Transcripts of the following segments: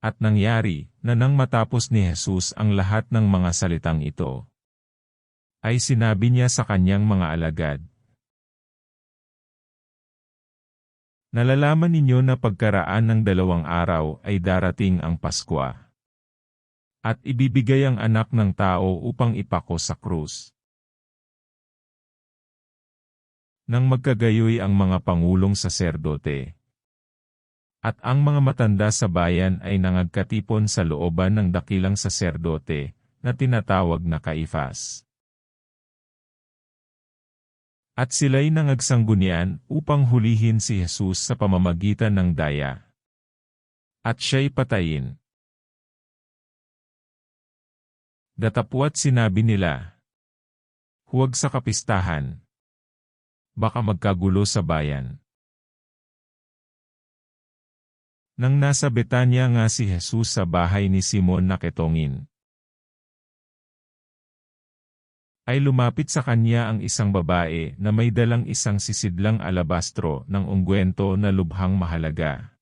At nangyari, na nang matapos ni Jesus ang lahat ng mga salitang ito, ay sinabi niya sa kanyang mga alagad, Nalalaman ninyo na pagkaraan ng dalawang araw ay darating ang Paskwa. At ibibigay ang anak ng tao upang ipako sa krus. Nang magkagayoy ang mga pangulong saserdote. At ang mga matanda sa bayan ay nangagkatipon sa looban ng dakilang saserdote, na tinatawag na Kaifas. At sila'y nangagsanggunian upang hulihin si Jesus sa pamamagitan ng daya. At siya'y patayin. Datapwat sinabi nila, Huwag sa kapistahan. Baka magkagulo sa bayan. Nang nasa Betanya nga si Jesus sa bahay ni Simon na ketongin, ay lumapit sa kanya ang isang babae na may dalang isang sisidlang alabastro ng ungkwento na lubhang mahalaga.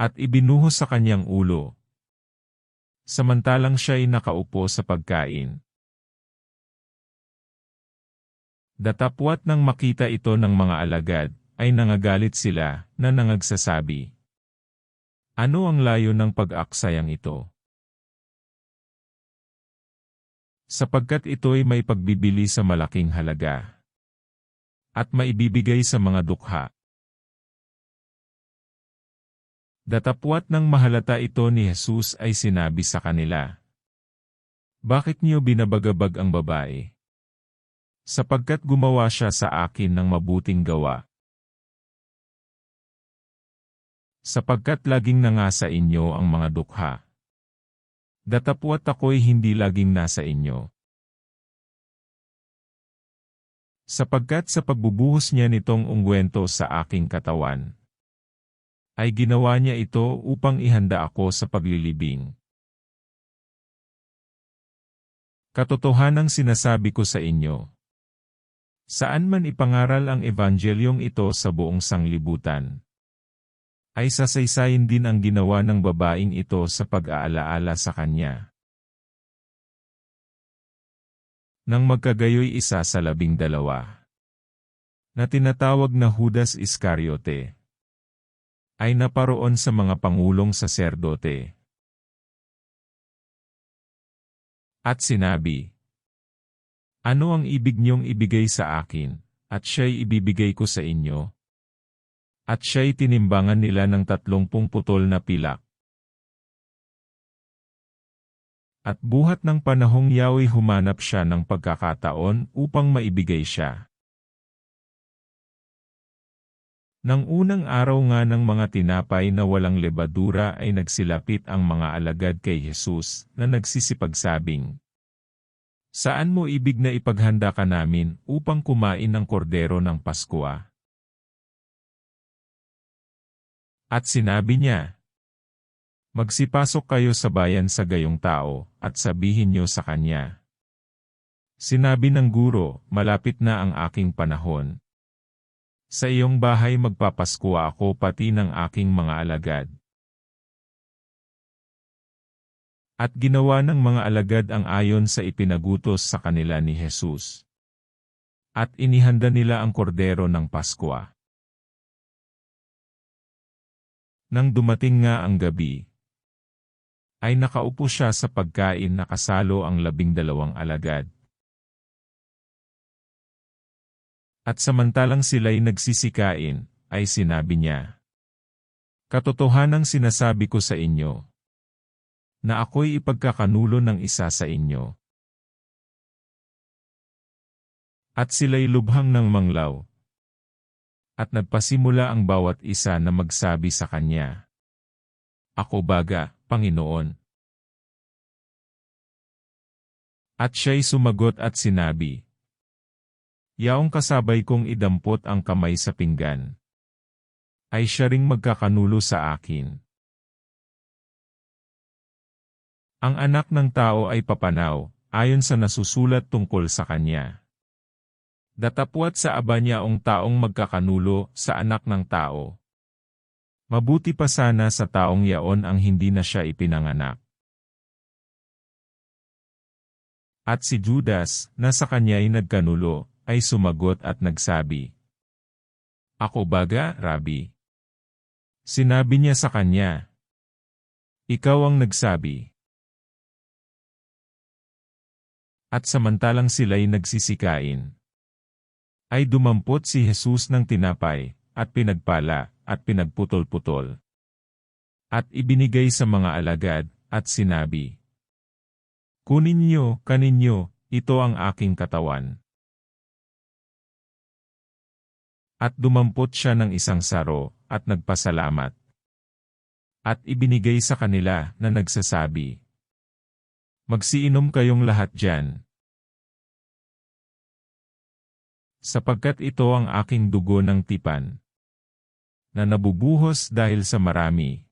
At ibinuhos sa kanyang ulo. Samantalang siya'y nakaupo sa pagkain. Datapwat nang makita ito ng mga alagad, ay nangagalit sila, na nangagsasabi. Ano ang layo ng pag-aksayang ito? sapagkat ito'y may pagbibili sa malaking halaga at maibibigay sa mga dukha. Datapwat ng mahalata ito ni Jesus ay sinabi sa kanila, Bakit niyo binabagabag ang babae? Sapagkat gumawa siya sa akin ng mabuting gawa. Sapagkat laging nangasa inyo ang mga dukha. Datapwat ako'y hindi laging nasa inyo. Sapagkat sa pagbubuhos niya nitong ungwento sa aking katawan, ay ginawa niya ito upang ihanda ako sa paglilibing. Katotohanang sinasabi ko sa inyo, saan man ipangaral ang evangyelyong ito sa buong sanglibutan, ay sasaysayin din ang ginawa ng babaeng ito sa pag-aalaala sa kanya. Nang magkagayoy isa sa labing dalawa, na tinatawag na Judas Iscariote, ay naparoon sa mga pangulong saserdote. At sinabi, Ano ang ibig niyong ibigay sa akin, at siya'y ibibigay ko sa inyo? At siya'y tinimbangan nila ng tatlumpung putol na pilak. At buhat ng panahong yao'y humanap siya ng pagkakataon upang maibigay siya. Nang unang araw nga ng mga tinapay na walang lebadura ay nagsilapit ang mga alagad kay Jesus na nagsisipagsabing, Saan mo ibig na ipaghanda ka namin upang kumain ng kordero ng Paskwa? At sinabi niya, Magsipasok kayo sa bayan sa gayong tao, at sabihin niyo sa kanya. Sinabi ng guro, malapit na ang aking panahon. Sa iyong bahay magpapasko ako pati ng aking mga alagad. At ginawa ng mga alagad ang ayon sa ipinagutos sa kanila ni Jesus. At inihanda nila ang kordero ng Paskwa. Nang dumating nga ang gabi, ay nakaupo siya sa pagkain na kasalo ang labing dalawang alagad. At samantalang sila'y nagsisikain, ay sinabi niya, Katotohanang sinasabi ko sa inyo, na ako'y ipagkakanulo ng isa sa inyo. At sila'y lubhang ng manglaw, at nagpasimula ang bawat isa na magsabi sa kanya, Ako baga, Panginoon. At siya'y sumagot at sinabi, Yaong kasabay kong idampot ang kamay sa pinggan, ay siya ring magkakanulo sa akin. Ang anak ng tao ay papanaw, ayon sa nasusulat tungkol sa kanya. Datapwat sa aba niya ang taong magkakanulo sa anak ng tao. Mabuti pa sana sa taong yaon ang hindi na siya ipinanganak. At si Judas, na sa kanya'y nagkanulo, ay sumagot at nagsabi, Ako baga, Rabi? Sinabi niya sa kanya, Ikaw ang nagsabi. At samantalang sila'y nagsisikain, ay dumampot si Jesus ng tinapay, at pinagpala, at pinagputol-putol. At ibinigay sa mga alagad, at sinabi, Kunin niyo, kaninyo, ito ang aking katawan. At dumampot siya ng isang saro, at nagpasalamat. At ibinigay sa kanila na nagsasabi, Magsiinom kayong lahat dyan. Sapagkat ito ang aking dugo ng tipan, na nabubuhos dahil sa marami,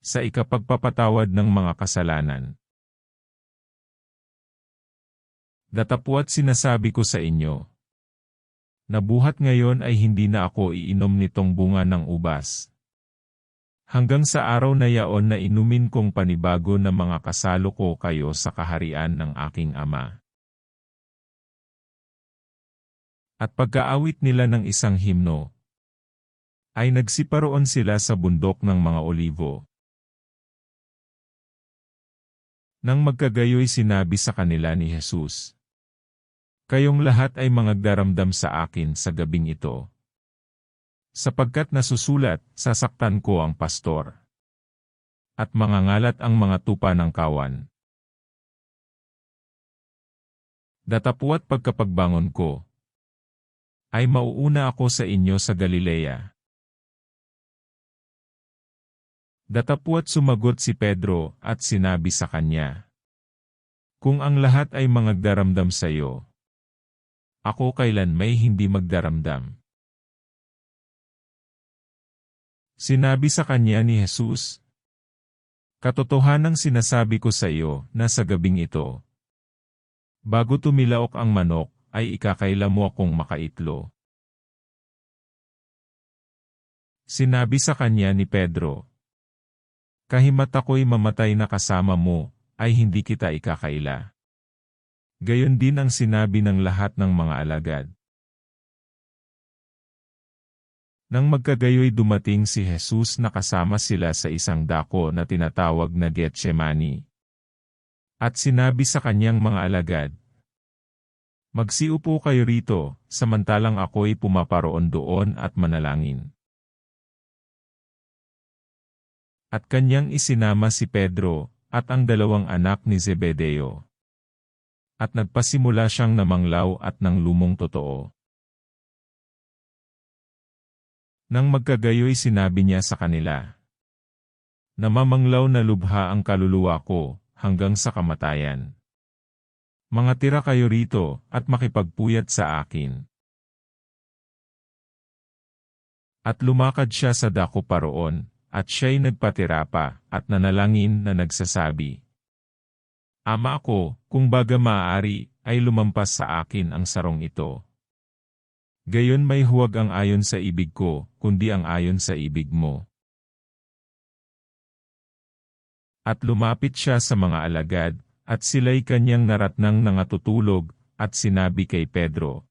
sa ikapagpapatawad ng mga kasalanan. Datapwat sinasabi ko sa inyo, Nabuhat ngayon ay hindi na ako iinom nitong bunga ng ubas. Hanggang sa araw na yaon na inumin kong panibago na mga kasalo ko kayo sa kaharian ng aking ama. At pagkaawit nila ng isang himno, ay nagsiparoon sila sa bundok ng mga olivo. Nang magkagayoy sinabi sa kanila ni Jesus, Kayong lahat ay mangagdaramdam sa akin sa gabing ito. Sapagkat nasusulat, sasaktan ko ang pastor. At mangangalat ang mga tupa ng kawan. Datapuat pagkapagbangon ko, ay mauuna ako sa inyo sa Galilea. Datapuat sumagot si Pedro at sinabi sa kanya, Kung ang lahat ay mangagdaramdam sa iyo, ako kailan may hindi magdaramdam. Sinabi sa kanya ni Jesus, Katotohanang sinasabi ko sa iyo na sa gabing ito, bago tumilaok ang manok, ay ikakaila mo akong makaitlo. Sinabi sa kanya ni Pedro, Kahimat ako'y mamatay na kasama mo, ay hindi kita ikakaila. Gayon din ang sinabi ng lahat ng mga alagad. Nang magkagayoy dumating si Jesus na kasama sila sa isang dako na tinatawag na Getsemani. At sinabi sa kanyang mga alagad, Magsiupo kayo rito, samantalang ako'y pumaparoon doon at manalangin. At kanyang isinama si Pedro, at ang dalawang anak ni Zebedeo at nagpasimula siyang namanglaw at nang lumong totoo. Nang magkagayoy sinabi niya sa kanila, Namamanglaw na lubha ang kaluluwa ko, hanggang sa kamatayan. Mga tira kayo rito, at makipagpuyat sa akin. At lumakad siya sa dako paroon, at siya'y nagpatira pa, at nanalangin na nagsasabi, Ama ko, kung baga maaari, ay lumampas sa akin ang sarong ito. Gayon may huwag ang ayon sa ibig ko, kundi ang ayon sa ibig mo. At lumapit siya sa mga alagad, at sila'y kanyang naratnang nangatutulog, at sinabi kay Pedro,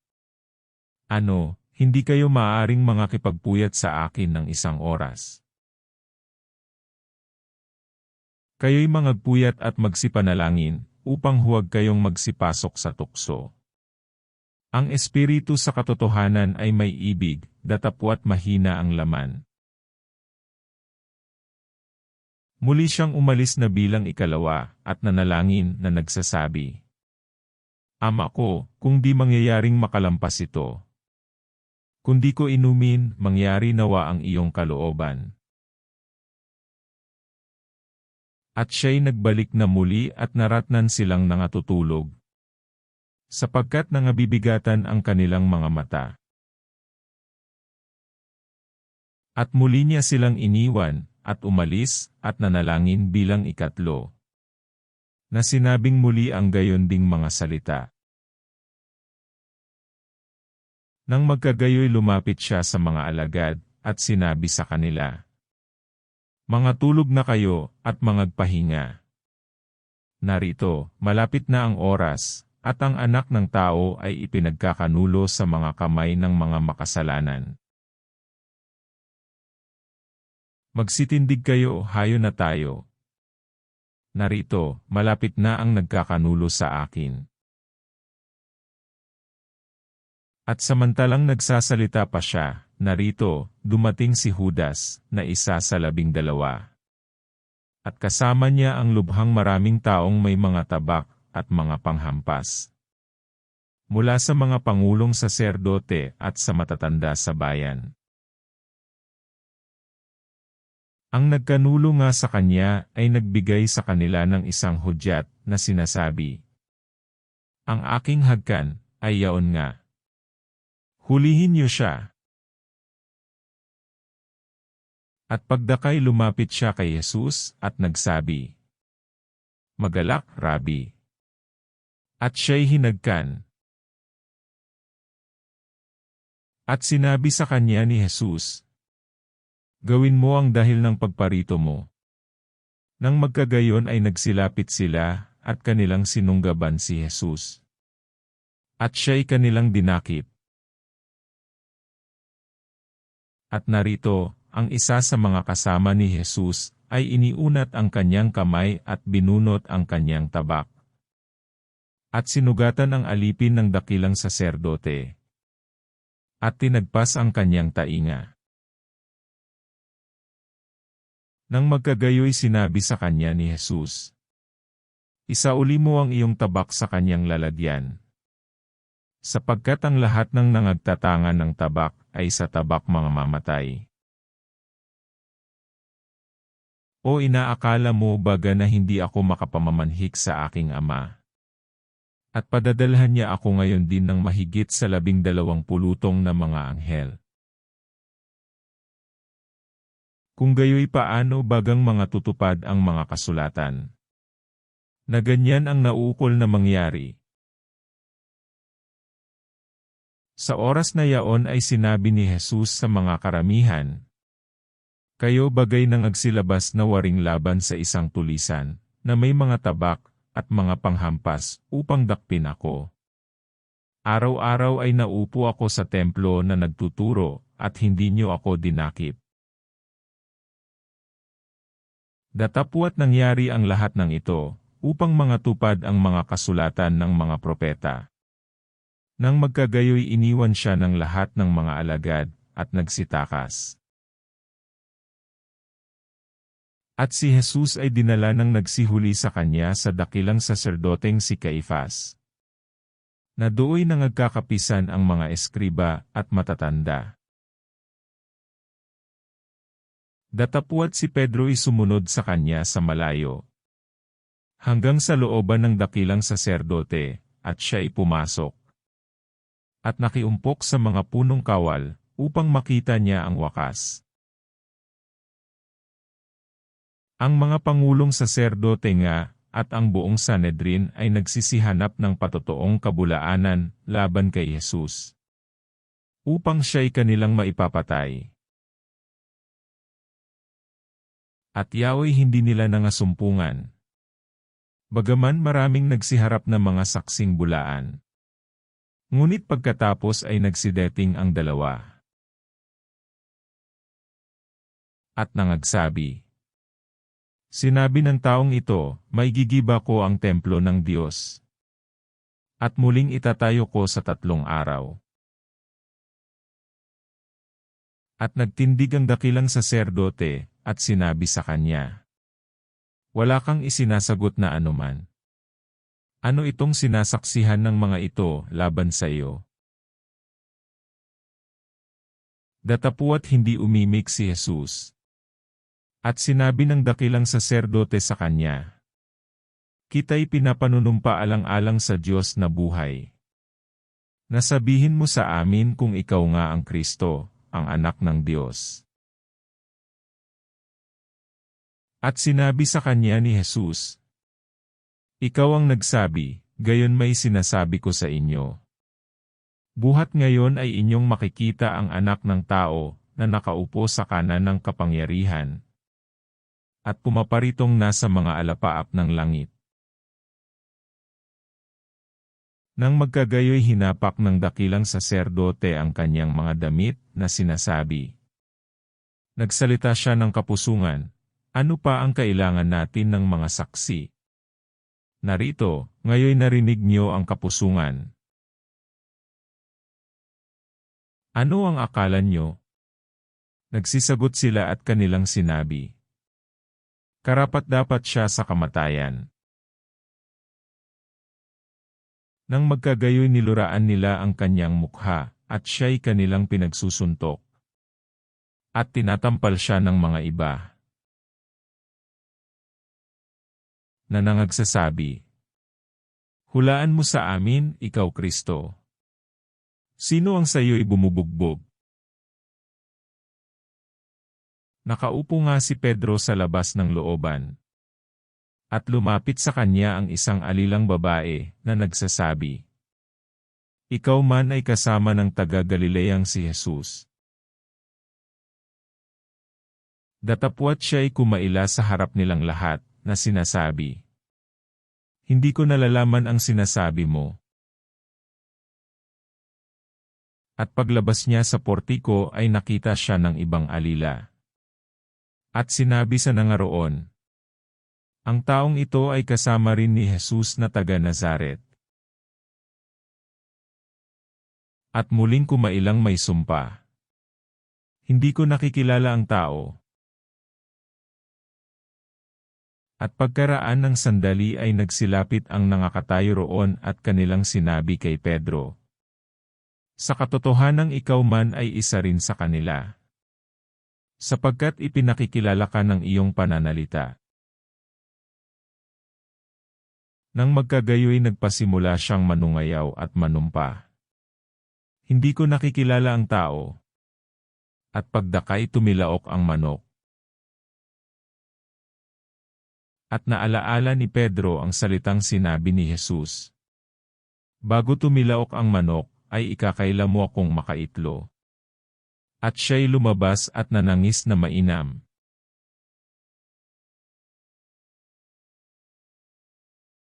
Ano, hindi kayo maaaring mga kipagpuyat sa akin ng isang oras? Kayo'y mangagpuyat at magsipanalangin, upang huwag kayong magsipasok sa tukso. Ang espiritu sa katotohanan ay may ibig, datapwat mahina ang laman. Muli siyang umalis na bilang ikalawa, at nanalangin na nagsasabi, Ama ko, kung di mangyayaring makalampas ito. Kung di ko inumin, mangyari nawa ang iyong kalooban. At siya'y nagbalik na muli at naratnan silang nangatutulog. Sapagkat nangabibigatan ang kanilang mga mata. At muli niya silang iniwan, at umalis, at nanalangin bilang ikatlo. Na sinabing muli ang gayon ding mga salita. Nang magkagayoy lumapit siya sa mga alagad, at sinabi sa kanila, Mga tulog na kayo at mangagpahinga. Narito, malapit na ang oras, at ang anak ng tao ay ipinagkakanulo sa mga kamay ng mga makasalanan. Magsitindig kayo, hayo na tayo. Narito, malapit na ang nagkakanulo sa akin. At samantalang nagsasalita pa siya, narito, dumating si Judas, na isa sa labing dalawa. At kasama niya ang lubhang maraming taong may mga tabak at mga panghampas. Mula sa mga pangulong saserdote at sa matatanda sa bayan. Ang nagkanulo nga sa kanya ay nagbigay sa kanila ng isang hudyat na sinasabi, Ang aking hagkan ay yaon nga. Hulihin niyo siya. At pagdakay lumapit siya kay Jesus at nagsabi, Magalak, Rabi. At siya'y hinagkan. At sinabi sa kanya ni Jesus, Gawin mo ang dahil ng pagparito mo. Nang magkagayon ay nagsilapit sila at kanilang sinunggaban si Jesus. At siya'y kanilang dinakip. At narito, ang isa sa mga kasama ni Jesus ay iniunat ang kanyang kamay at binunot ang kanyang tabak. At sinugatan ang alipin ng dakilang saserdote. At tinagpas ang kanyang tainga. Nang magkagayoy sinabi sa kanya ni Jesus, Isauli mo ang iyong tabak sa kanyang lalagyan. Sapagkat ang lahat ng nangagtatangan ng tabak ay sa tabak mga mamatay. O inaakala mo baga na hindi ako makapamamanhik sa aking ama? At padadalhan niya ako ngayon din ng mahigit sa labing dalawang pulutong na mga anghel. Kung gayoy paano bagang mga tutupad ang mga kasulatan? Na ganyan ang naukol na mangyari. Sa oras na yaon ay sinabi ni Jesus sa mga karamihan, Kayo bagay nang agsilabas na waring laban sa isang tulisan, na may mga tabak at mga panghampas upang dakpin ako. Araw-araw ay naupo ako sa templo na nagtuturo at hindi niyo ako dinakip. Datapwat nangyari ang lahat ng ito, upang mga tupad ang mga kasulatan ng mga propeta. Nang magkagayoy iniwan siya ng lahat ng mga alagad, at nagsitakas. At si Jesus ay dinala ng nagsihuli sa kanya sa dakilang saserdoteng si Caifas. Na dooy nang nagkakapisan ang mga eskriba at matatanda. Datapuat si Pedro ay sumunod sa kanya sa malayo. Hanggang sa looban ng dakilang saserdote, at siya ay pumasok at nakiumpok sa mga punong kawal, upang makita niya ang wakas. Ang mga pangulong saserdote nga, at ang buong Sanedrin ay nagsisihanap ng patotoong kabulaanan laban kay Jesus. Upang siya'y kanilang maipapatay. At yaoy hindi nila nangasumpungan. Bagaman maraming nagsiharap na mga saksing bulaan. Ngunit pagkatapos ay nagsideting ang dalawa. At nangagsabi. Sinabi ng taong ito, may gigiba ko ang templo ng Diyos. At muling itatayo ko sa tatlong araw. At nagtindig ang dakilang saserdote, at sinabi sa kanya, Wala kang isinasagot na anuman. Ano itong sinasaksihan ng mga ito laban sa iyo? Datapuat hindi umimik si Jesus. At sinabi ng dakilang saserdote sa kanya, Kita'y pinapanunumpa alang-alang sa Diyos na buhay. Nasabihin mo sa amin kung ikaw nga ang Kristo, ang anak ng Diyos. At sinabi sa kanya ni Jesus, ikaw ang nagsabi, gayon may sinasabi ko sa inyo. Buhat ngayon ay inyong makikita ang anak ng tao na nakaupo sa kanan ng kapangyarihan at pumaparitong nasa mga alapaap ng langit. Nang magkagayoy hinapak ng dakilang saserdote ang kanyang mga damit na sinasabi. Nagsalita siya ng kapusungan, ano pa ang kailangan natin ng mga saksi? Narito, ngayon narinig niyo ang kapusungan. Ano ang akala nyo? Nagsisagot sila at kanilang sinabi. Karapat dapat siya sa kamatayan. Nang magkagayoy niluraan nila ang kanyang mukha, at siya'y kanilang pinagsusuntok. At tinatampal siya ng mga iba. Na nangagsasabi, Hulaan mo sa amin, ikaw Kristo. Sino ang sayo'y bumubugbog? Nakaupo nga si Pedro sa labas ng looban. At lumapit sa kanya ang isang alilang babae na nagsasabi, Ikaw man ay kasama ng taga-Galileang si Jesus. Datapwat siya'y kumaila sa harap nilang lahat na sinasabi, Hindi ko nalalaman ang sinasabi mo. At paglabas niya sa portiko ay nakita siya ng ibang alila. At sinabi sa nangaroon, Ang taong ito ay kasama rin ni Jesus na taga Nazaret. At muling kumailang may sumpa. Hindi ko nakikilala ang tao. At pagkaraan ng sandali ay nagsilapit ang nangakatayo roon at kanilang sinabi kay Pedro. Sa katotohanang ikaw man ay isa rin sa kanila sapagkat ipinakikilala ka ng iyong pananalita. Nang magkagayoy nagpasimula siyang manungayaw at manumpa. Hindi ko nakikilala ang tao. At pagdakay tumilaok ang manok. At naalaala ni Pedro ang salitang sinabi ni Jesus. Bago tumilaok ang manok, ay ikakaila mo akong makaitlo. At siya'y lumabas at nanangis na mainam.